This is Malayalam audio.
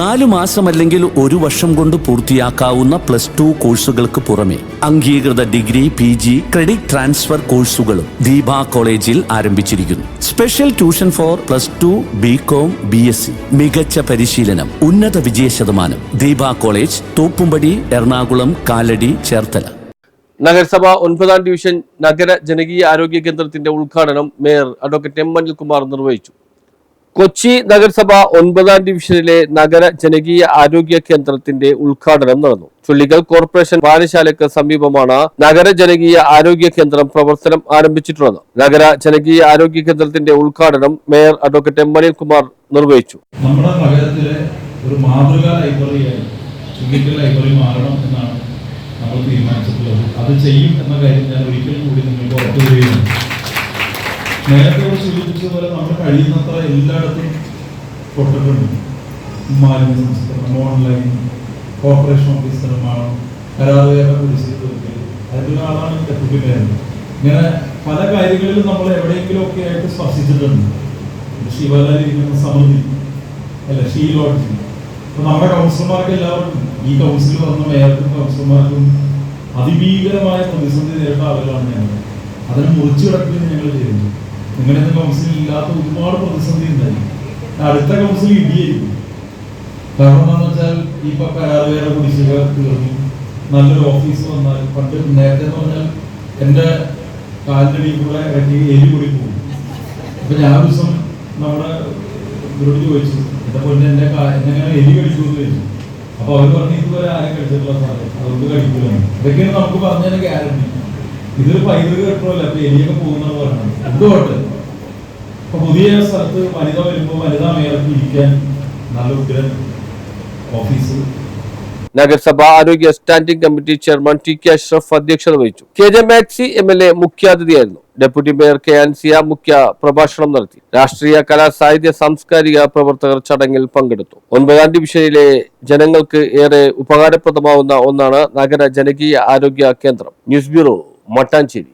നാലു മാസമല്ലെങ്കിൽ ഒരു വർഷം കൊണ്ട് പൂർത്തിയാക്കാവുന്ന പ്ലസ് ടു കോഴ്സുകൾക്ക് പുറമെ അംഗീകൃത degree P G credit transfer കോഴ്സുകളും ദീപ കോളേജിൽ ആരംഭിച്ചിരിക്കുന്നു. Special tuition for plus two B com B S C. മികച്ച പരിശീലനം ഉന്നത വിജയ ശതമാനം. ദീപ കോളേജ് തോപ്പുംപടി എറണാകുളം കാലടി ചേർത്തല. നഗരസഭ ഒൻപതാം ഡിവിഷൻ നഗര ജനകീയ ആരോഗ്യ കേന്ദ്രത്തിന്റെ ഉദ്ഘാടനം മേയർ അഡ്വക്കേറ്റ് എം അനിൽകുമാർ നിർവഹിച്ചു. കൊച്ചി നഗരസഭ ഒൻപതാം ഡിവിഷനിലെ നഗര ജനകീയ ആരോഗ്യ കേന്ദ്രത്തിന്റെ ഉദ്ഘാടനം നടന്നു. ചുള്ളിക്കൽ കോർപ്പറേഷൻ വായനശാലയ്ക്ക് സമീപമാണ് നഗര ജനകീയ ആരോഗ്യ കേന്ദ്രം പ്രവർത്തനം ആരംഭിച്ചിട്ടുള്ളത്. നഗര ജനകീയ ആരോഗ്യ കേന്ദ്രത്തിന്റെ ഉദ്ഘാടനം മേയർ അഡ്വക്കേറ്റ് എം അനിൽകുമാർ നിർവഹിച്ചു. നമ്മുടെ നഗരത്തിലെ ഒരു മാതൃകാ ലൈബ്രറിയായി ചുള്ളിക്കൽ ലൈബ്രറി മാറണം എന്നാണ് നമ്മൾ തീരുമാനിച്ചിട്ടുള്ളത്. അത് ചെയ്യും എന്ന കാര്യം ഞാൻ ഒരിക്കലും കൂടി നിങ്ങൾക്ക് ഉറപ്പു തരികയാണ് നേരത്തെ സൂചിപ്പിച്ചതുപോലെ നമ്മൾ കഴിയുന്നത്ര എല്ലായിടത്തും തൊട്ടിട്ടുണ്ട് മാലിന്യ സംസ്കരണം ഓൺലൈൻ കോർപ്പറേഷൻ ഓഫീസ് നിർമ്മാണം കരാറുകാരുടെ കുടിശ്ശിക തീർക്കൽ അതിലുള്ള ഇങ്ങനെ പല കാര്യങ്ങളിലും നമ്മൾ എവിടെയെങ്കിലും ഒക്കെ ആയിട്ട് സ്പർശിച്ചിട്ടുണ്ട്. ശിവലാലിരിക്കുന്ന സമൃദ്ധി അല്ല ഷീ ലോഡ്ജ് അപ്പൊ നമ്മുടെ കൗൺസിലർമാർക്ക് എല്ലാവർക്കും ഈ കൗൺസിൽ വന്ന മേയർക്കും കൗൺസിലർമാർക്കും അതിഭീകരമായ പ്രതിസന്ധി നേരിട്ട ആളുകളാണ് ഞങ്ങൾ. അതിനെ മുറിച്ചു കിടക്കുന്നത് ഞങ്ങൾ ചെയ്യുന്നു. നിങ്ങളുടെ കൗൺസിലിംഗ് ഇല്ലാത്ത ഒരുപാട് പ്രതിസന്ധി ഉണ്ടായി. അടുത്ത കൗൺസിൽ ഇടിയായിരിക്കും. കാരണം എന്താണെന്ന് വെച്ചാൽ ഇപ്പൊ കരാറുകാരുടെ കുടിശ്ശിക തീർന്നു. നല്ലൊരു ഓഫീസ് വന്നാൽ പണ്ട് നേരത്തെ പറഞ്ഞാൽ എന്റെ കാലിനടി കൂടെ ഇടയ്ക്ക് എലി കൂടി പോകും. അപ്പൊ ഞാൻ ദിവസം നമ്മുടെ ഇവരോട് ചോദിച്ചു എന്റെ പൊന്നെ എന്നെ എന്നെങ്ങനെ എലി കടിച്ചു എന്ന് ചോദിച്ചു. അപ്പൊ അവർ പറഞ്ഞു ഇതുവരെ ആരും കഴിച്ചിട്ടുള്ള സാധനം അതുകൊണ്ട് കഴിക്കില്ല ഇതൊക്കെയാണ് നമുക്ക് പറഞ്ഞതിന് ഗ്യാരണ്ടി ഇതൊരു പൈതൃക കെട്ടണമല്ല അപ്പൊ എലിയൊക്കെ പോകുന്ന പറഞ്ഞത് എന്തുകൊണ്ട് അപ്പൊ പുതിയ സ്ഥലത്ത് വനിത വരുമ്പോൾ വനിതാ മേയർക്ക് ഇരിക്കാൻ നല്ല ഉഗ്രൻ ഓഫീസ്. നഗരസഭ ആരോഗ്യ standing committee chairman T K Ashraf അധ്യക്ഷത വഹിച്ചു. K J Maxi M L A മുഖ്യാതിഥിയായിരുന്നു. Deputy mayor K Ansiya മുഖ്യ പ്രഭാഷണം നടത്തി. രാഷ്ട്രീയ കലാ സാഹിത്യ സാംസ്കാരിക പ്രവർത്തകർ ചടങ്ങിൽ പങ്കെടുത്തു. ഒൻപതാം ഡിവിഷനിലെ ജനങ്ങൾക്ക് ഏറെ ഉപകാരപ്രദമാവുന്ന ഒന്നാണ് നഗര ജനകീയ ആരോഗ്യ കേന്ദ്രം. News bureau Mattancherry